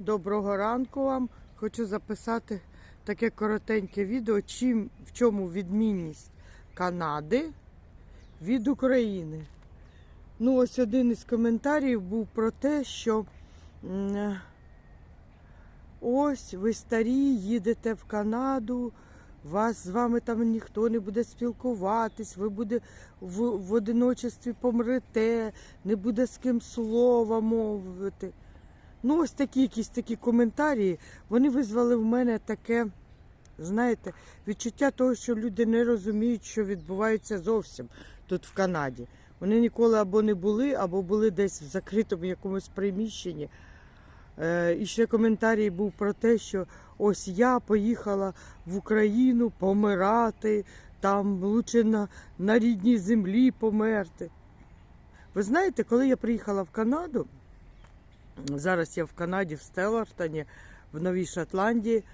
Доброго ранку вам. Хочу записати таке коротеньке відео, чим, в чому відмінність Канади від України. Ну, ось один із коментарів був про те, що ось ви старі, їдете в Канаду, вас з вами там ніхто не буде спілкуватись, ви буде в, в одиночестві помрете, не буде з ким слова мовити. Ну, ось такі якісь такі коментарі, вони визвали в мене таке, знаєте, відчуття того, що люди не розуміють, що відбувається зовсім тут в Канаді. Вони ніколи або не були, або були десь в закритому якомусь приміщенні. Е, і ще коментарій був про те, що ось я поїхала в Україну помирати, там лучше на, на рідній землі померти. Ви знаєте, коли я приїхала в Канаду, Зараз я в Канаді, в Стеллартоні, в Новій Шотландії.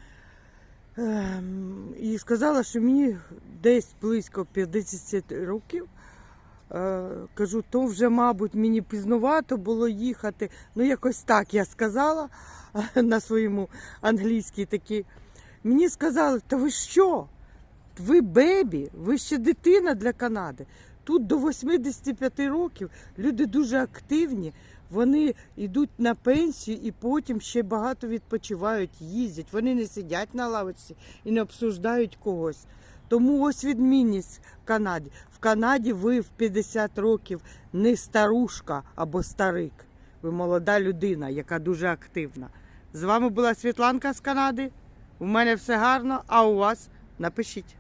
Ем, І сказала, що мені десь близько 50 років. Е, Кажу, то вже, мабуть, мені пізнувато було їхати. Ну, якось так я сказала на своєму англійській такій. Мені сказали, та ви що? Ви бебі, ви ще дитина для Канади. Тут до 85 років люди дуже активні. Вони йдуть на пенсію і потім ще багато відпочивають, їздять. Вони не сидять на лавочці і не обсуждають когось. Тому ось відмінність в Канаді. В Канаді ви в 50 років не старушка або старик. Ви молода людина, яка дуже активна. З вами була Світланка з Канади. У мене все гарно, а у вас напишіть.